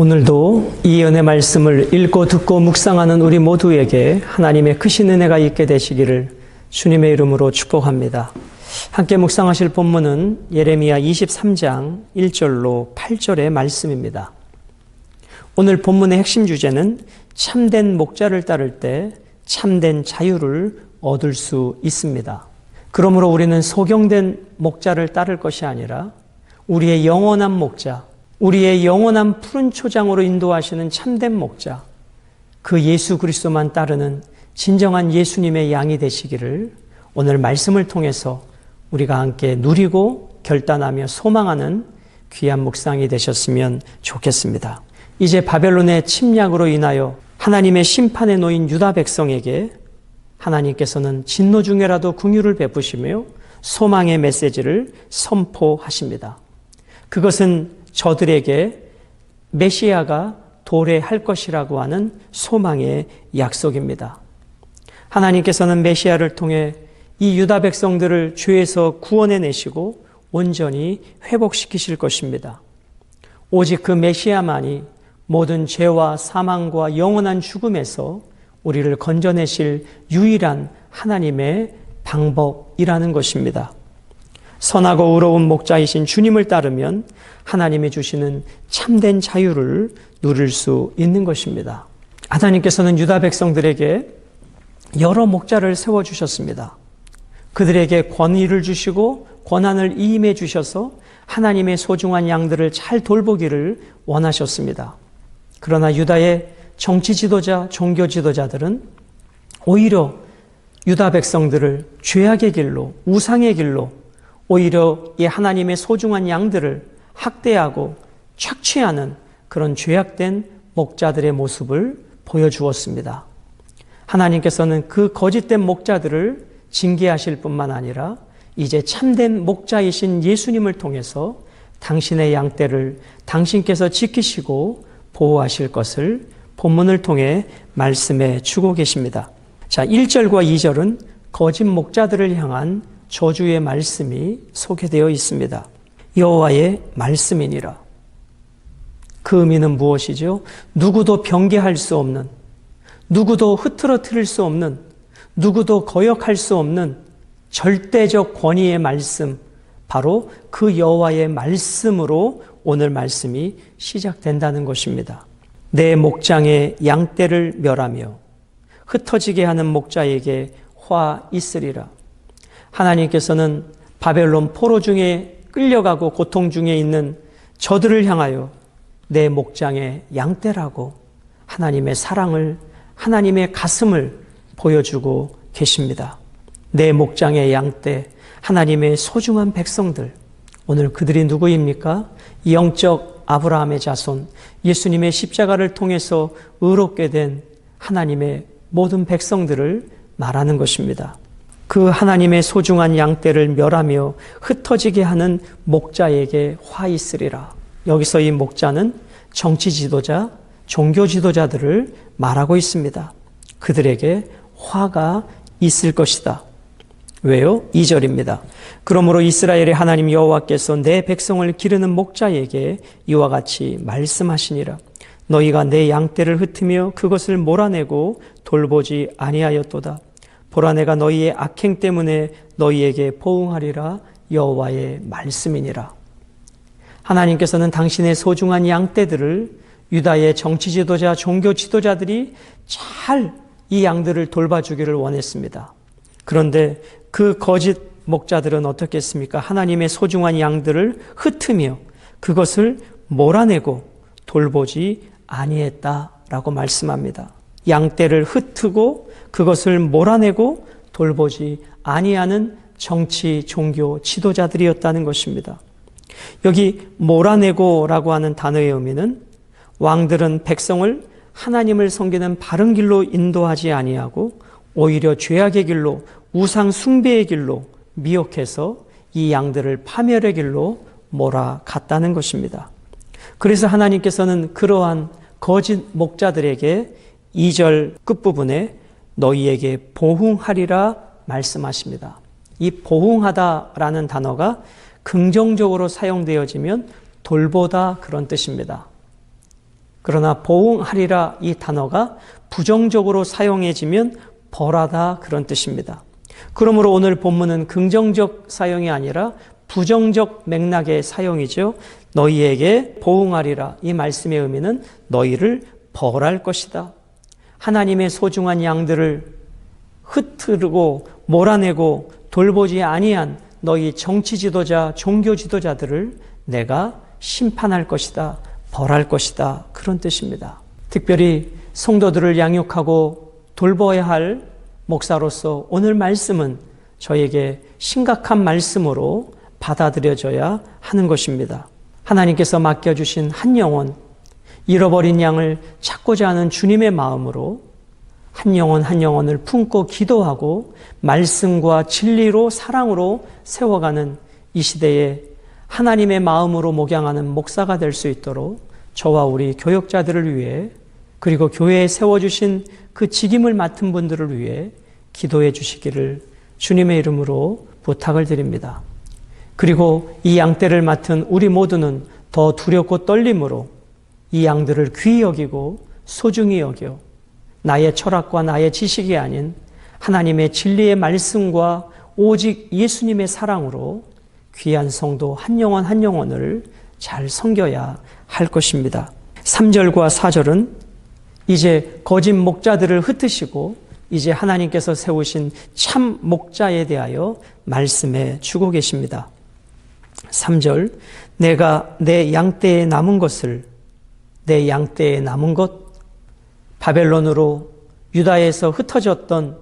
오늘도 이 은혜 말씀을 읽고 듣고 묵상하는 우리 모두에게 하나님의 크신 은혜가 있게 되시기를 주님의 이름으로 축복합니다. 함께 묵상하실 본문은 예레미야 23장 1절로 8절의 말씀입니다. 오늘 본문의 핵심 주제는 참된 목자를 따를 때 참된 자유를 얻을 수 있습니다. 그러므로 우리는 소경된 목자를 따를 것이 아니라 우리의 영원한 목자, 우리의 영원한 푸른 초장으로 인도하시는 참된 목자, 그 예수 그리스도만 따르는 진정한 예수님의 양이 되시기를 오늘 말씀을 통해서 우리가 함께 누리고 결단하며 소망하는 귀한 묵상이 되셨으면 좋겠습니다. 이제 바벨론의 침략으로 인하여 하나님의 심판에 놓인 유다 백성에게 하나님께서는 진노 중에라도 궁유를 베푸시며 소망의 메시지를 선포하십니다. 그것은 저들에게 메시아가 도래할 것이라고 하는 소망의 약속입니다. 하나님께서는 메시아를 통해 이 유다 백성들을 죄에서 구원해 내시고 온전히 회복시키실 것입니다. 오직 그 메시아만이 모든 죄와 사망과 영원한 죽음에서 우리를 건져내실 유일한 하나님의 방법이라는 것입니다. 선하고 의로운 목자이신 주님을 따르면 하나님이 주시는 참된 자유를 누릴 수 있는 것입니다. 하나님께서는 유다 백성들에게 여러 목자를 세워 주셨습니다. 그들에게 권위를 주시고 권한을 이임해 주셔서 하나님의 소중한 양들을 잘 돌보기를 원하셨습니다. 그러나 유다의 정치 지도자, 종교 지도자들은 오히려 유다 백성들을 죄악의 길로, 우상의 길로, 오히려 이 하나님의 소중한 양들을 학대하고 착취하는 그런 죄악된 목자들의 모습을 보여주었습니다. 하나님께서는 그 거짓된 목자들을 징계하실 뿐만 아니라 이제 참된 목자이신 예수님을 통해서 당신의 양떼를 당신께서 지키시고 보호하실 것을 본문을 통해 말씀해 주고 계십니다. 자, 1절과 2절은 거짓 목자들을 향한 저주의 말씀이 소개되어 있습니다. 여호와의 말씀이니라. 그 의미는 무엇이죠? 누구도 변개할 수 없는, 누구도 흐트러뜨릴 수 없는, 누구도 거역할 수 없는 절대적 권위의 말씀, 바로 그 여호와의 말씀으로 오늘 말씀이 시작된다는 것입니다. 내 목장의 양떼를 멸하며 흩어지게 하는 목자에게 화 있으리라. 하나님께서는 바벨론 포로 중에 끌려가고 고통 중에 있는 저들을 향하여 내 목장의 양떼라고 하나님의 사랑을 하나님의 가슴을 보여주고 계십니다. 내 목장의 양떼, 하나님의 소중한 백성들. 오늘 그들이 누구입니까? 영적 아브라함의 자손, 예수님의 십자가를 통해서 의롭게 된 하나님의 모든 백성들을 말하는 것입니다. 그 하나님의 소중한 양떼를 멸하며 흩어지게 하는 목자에게 화 있으리라. 여기서 이 목자는 정치 지도자, 종교 지도자들을 말하고 있습니다. 그들에게 화가 있을 것이다. 왜요? 2절입니다. 그러므로 이스라엘의 하나님 여호와께서 내 백성을 기르는 목자에게 이와 같이 말씀하시니라. 너희가 내 양떼를 흩으며 그것을 몰아내고 돌보지 아니하였도다. 보라 내가 너희의 악행 때문에 너희에게 포응하리라 여호와의 말씀이니라. 하나님께서는 당신의 소중한 양떼들을 유다의 정치 지도자, 종교 지도자들이 잘 이 양들을 돌봐주기를 원했습니다. 그런데 그 거짓 목자들은 어떻게 했습니까? 하나님의 소중한 양들을 흩으며 그것을 몰아내고 돌보지 아니했다라고 말씀합니다. 양떼를 흩고 그것을 몰아내고 돌보지 아니하는 정치, 종교, 지도자들이었다는 것입니다. 여기 몰아내고라고 하는 단어의 의미는 왕들은 백성을 하나님을 섬기는 바른 길로 인도하지 아니하고 오히려 죄악의 길로 우상 숭배의 길로 미혹해서 이 양들을 파멸의 길로 몰아갔다는 것입니다. 그래서 하나님께서는 그러한 거짓 목자들에게 2절 끝부분에 너희에게 보흥하리라 말씀하십니다. 이 보흥하다라는 단어가 긍정적으로 사용되어지면 돌보다 그런 뜻입니다. 그러나 보응하리라 이 단어가 부정적으로 사용해지면 벌하다 그런 뜻입니다. 그러므로 오늘 본문은 긍정적 사용이 아니라 부정적 맥락의 사용이죠. 너희에게 보응하리라 이 말씀의 의미는 너희를 벌할 것이다. 하나님의 소중한 양들을 흩트르고 몰아내고 돌보지 아니한 너희 정치 지도자, 종교 지도자들을 내가 심판할 것이다. 벌할 것이다. 그런 뜻입니다. 특별히 성도들을 양육하고 돌보아야 할 목사로서 오늘 말씀은 저에게 심각한 말씀으로 받아들여져야 하는 것입니다. 하나님께서 맡겨주신 한 영혼, 잃어버린 양을 찾고자 하는 주님의 마음으로 한 영혼 한 영혼을 품고 기도하고 말씀과 진리로 사랑으로 세워가는 이 시대에 하나님의 마음으로 목양하는 목사가 될 수 있도록 저와 우리 교역자들을 위해 그리고 교회에 세워주신 그 직임을 맡은 분들을 위해 기도해 주시기를 주님의 이름으로 부탁을 드립니다. 그리고 이 양떼를 맡은 우리 모두는 더 두렵고 떨림으로 이 양들을 귀히 여기고 소중히 여겨 나의 철학과 나의 지식이 아닌 하나님의 진리의 말씀과 오직 예수님의 사랑으로 귀한 성도 한 영혼 한 영혼을 잘 섬겨야 할 것입니다. 3절과 4절은 이제 거짓 목자들을 흩으시고 이제 하나님께서 세우신 참 목자에 대하여 말씀해 주고 계십니다. 3절 내가 내 양떼에 남은 것을 내 양떼에 남은 것 바벨론으로 유다에서 흩어졌던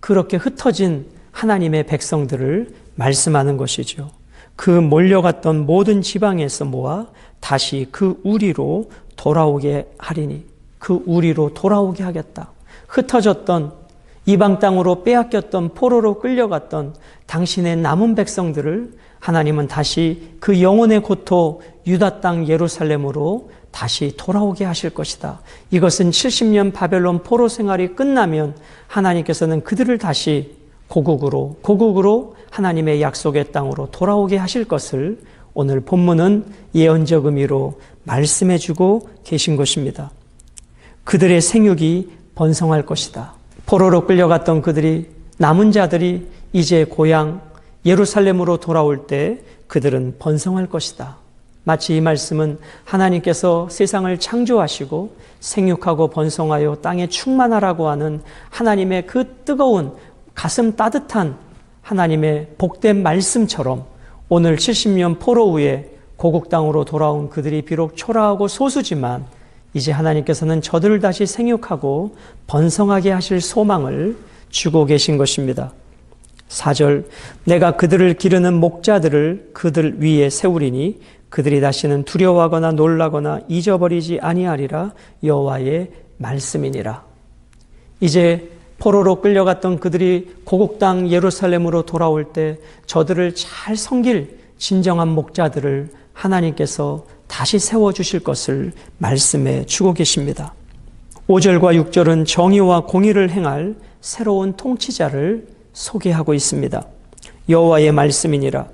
그렇게 흩어진 하나님의 백성들을 말씀하는 것이죠. 그 몰려갔던 모든 지방에서 모아 다시 그 우리로 돌아오게 하리니 그 우리로 돌아오게 하겠다. 흩어졌던 이방 땅으로 빼앗겼던 포로로 끌려갔던 당신의 남은 백성들을 하나님은 다시 그 영혼의 고토 유다 땅 예루살렘으로 다시 돌아오게 하실 것이다. 이것은 70년 바벨론 포로 생활이 끝나면 하나님께서는 그들을 다시 고국으로 고국으로 하나님의 약속의 땅으로 돌아오게 하실 것을 오늘 본문은 예언적 의미로 말씀해 주고 계신 것입니다. 그들의 생육이 번성할 것이다. 포로로 끌려갔던 그들이 남은 자들이 이제 고향 예루살렘으로 돌아올 때 그들은 번성할 것이다. 마치 이 말씀은 하나님께서 세상을 창조하시고 생육하고 번성하여 땅에 충만하라고 하는 하나님의 그 뜨거운 가슴 따뜻한 하나님의 복된 말씀처럼 오늘 70년 포로 후에 고국 땅으로 돌아온 그들이 비록 초라하고 소수지만 이제 하나님께서는 저들을 다시 생육하고 번성하게 하실 소망을 주고 계신 것입니다. 4절 내가 그들을 기르는 목자들을 그들 위에 세우리니 그들이 다시는 두려워하거나 놀라거나 잊어버리지 아니하리라 여호와의 말씀이니라. 이제 포로로 끌려갔던 그들이 고국 땅 예루살렘으로 돌아올 때 저들을 잘 섬길 진정한 목자들을 하나님께서 다시 세워 주실 것을 말씀해 주고 계십니다. 5절과 6절은 정의와 공의를 행할 새로운 통치자를 소개하고 있습니다. 여호와의 말씀이니라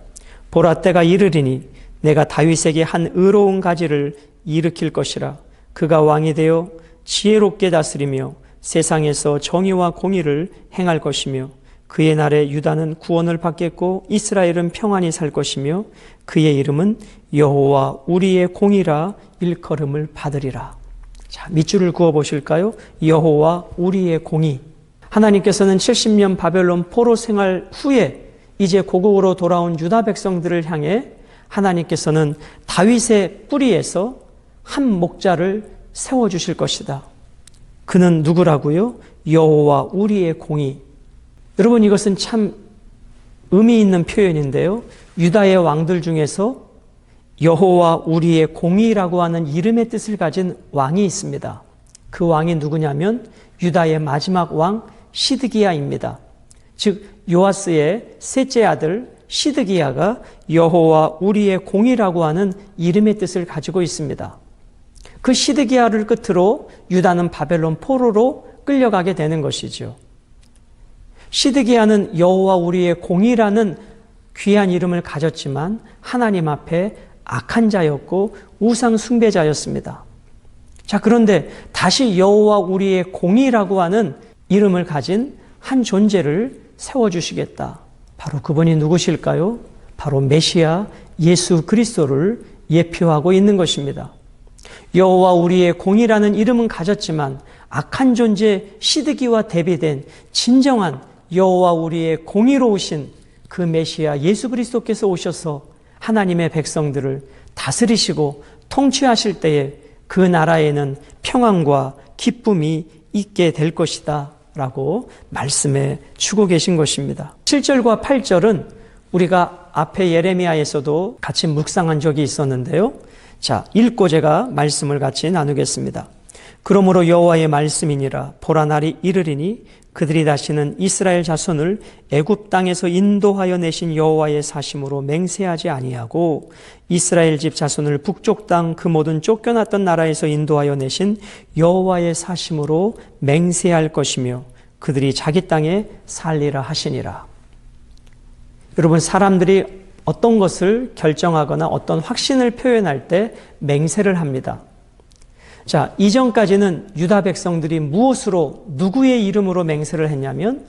보라 때가 이르리니 내가 다윗에게 한 의로운 가지를 일으킬 것이라 그가 왕이 되어 지혜롭게 다스리며 세상에서 정의와 공의를 행할 것이며 그의 날에 유다는 구원을 받겠고 이스라엘은 평안히 살 것이며 그의 이름은 여호와 우리의 공이라 일컬음을 받으리라. 자, 밑줄을 그어 보실까요? 여호와 우리의 공이. 하나님께서는 70년 바벨론 포로 생활 후에 이제 고국으로 돌아온 유다 백성들을 향해 하나님께서는 다윗의 뿌리에서 한 목자를 세워 주실 것이다. 그는 누구라고요? 여호와 우리의 공이. 여러분 이것은 참 의미 있는 표현인데요. 유다의 왕들 중에서 여호와 우리의 공의라고 하는 이름의 뜻을 가진 왕이 있습니다. 그 왕이 누구냐면 유다의 마지막 왕 시드기야입니다. 즉 요아스의 셋째 아들 시드기야가 여호와 우리의 공의라고 하는 이름의 뜻을 가지고 있습니다. 그 시드기야를 끝으로 유다는 바벨론 포로로 끌려가게 되는 것이죠. 시드기야는 여호와 우리의 공이라는 귀한 이름을 가졌지만 하나님 앞에 악한 자였고 우상 숭배자였습니다. 자, 그런데 다시 여호와 우리의 공이라고 하는 이름을 가진 한 존재를 세워주시겠다. 바로 그분이 누구실까요? 바로 메시아 예수 그리스도를 예표하고 있는 것입니다. 여호와 우리의 공이라는 이름은 가졌지만 악한 존재 시드기와 대비된 진정한 여호와 우리의 공의로우신 그 메시아 예수 그리스도께서 오셔서 하나님의 백성들을 다스리시고 통치하실 때에 그 나라에는 평안과 기쁨이 있게 될 것이다. 라고 말씀해 주고 계신 것입니다. 7절과 8절은 우리가 앞에 예레미야에서도 같이 묵상한 적이 있었는데요. 자, 읽고 제가 말씀을 같이 나누겠습니다. 그러므로 여호와의 말씀이니라 보라 날이 이르리니 그들이 다시는 이스라엘 자손을 애굽 땅에서 인도하여 내신 여호와의 사심으로 맹세하지 아니하고 이스라엘 집 자손을 북쪽 땅 그 모든 쫓겨났던 나라에서 인도하여 내신 여호와의 사심으로 맹세할 것이며 그들이 자기 땅에 살리라 하시니라. 여러분 사람들이 어떤 것을 결정하거나 어떤 확신을 표현할 때 맹세를 합니다. 자, 이전까지는 유다 백성들이 무엇으로 누구의 이름으로 맹세를 했냐면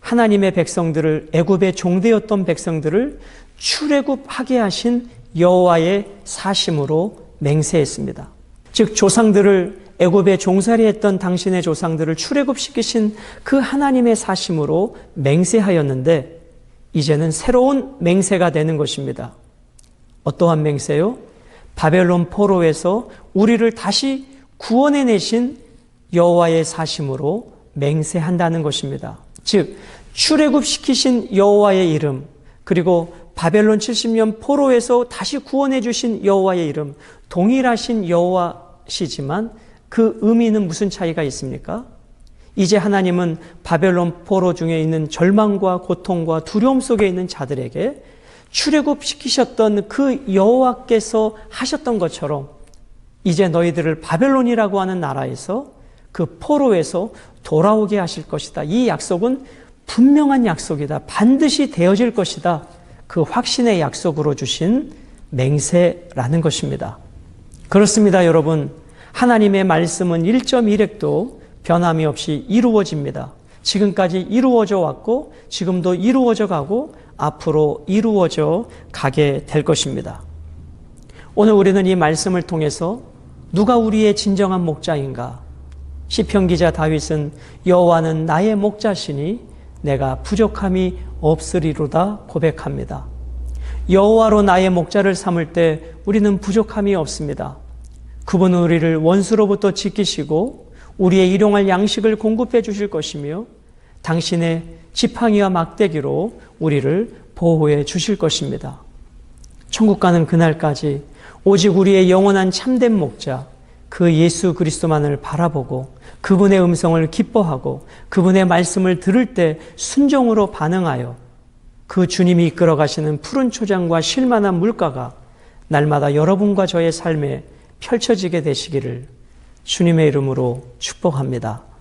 하나님의 백성들을 애굽의 종되었던 백성들을 출애굽하게 하신 여호와의 사심으로 맹세했습니다. 즉 조상들을 애굽에 종살이했던 당신의 조상들을 출애굽시키신 그 하나님의 사심으로 맹세하였는데 이제는 새로운 맹세가 되는 것입니다. 어떠한 맹세요? 바벨론 포로에서 우리를 다시 구원해 내신 여호와의 사심으로 맹세한다는 것입니다. 즉 출애굽시키신 여호와의 이름 그리고 바벨론 70년 포로에서 다시 구원해 주신 여호와의 이름 동일하신 여호와시지만 그 의미는 무슨 차이가 있습니까? 이제 하나님은 바벨론 포로 중에 있는 절망과 고통과 두려움 속에 있는 자들에게 출애굽 시키셨던 그 여호와께서 하셨던 것처럼 이제 너희들을 바벨론이라고 하는 나라에서 그 포로에서 돌아오게 하실 것이다. 이 약속은 분명한 약속이다. 반드시 되어질 것이다. 그 확신의 약속으로 주신 맹세라는 것입니다. 그렇습니다, 여러분. 하나님의 말씀은 1.1핵도 변함이 없이 이루어집니다. 지금까지 이루어져 왔고, 지금도 이루어져 가고, 앞으로 이루어져 가게 될 것입니다. 오늘 우리는 이 말씀을 통해서 누가 우리의 진정한 목자인가? 시편 기자 다윗은 여호와는 나의 목자시니 내가 부족함이 없으리로다 고백합니다. 여호와로 나의 목자를 삼을 때 우리는 부족함이 없습니다. 그분은 우리를 원수로부터 지키시고 우리의 일용할 양식을 공급해 주실 것이며 당신의 지팡이와 막대기로 우리를 보호해 주실 것입니다. 천국 가는 그날까지 오직 우리의 영원한 참된 목자 그 예수 그리스도만을 바라보고 그분의 음성을 기뻐하고 그분의 말씀을 들을 때 순종으로 반응하여 그 주님이 이끌어 가시는 푸른 초장과 쉴만한 물가가 날마다 여러분과 저의 삶에 펼쳐지게 되시기를 주님의 이름으로 축복합니다.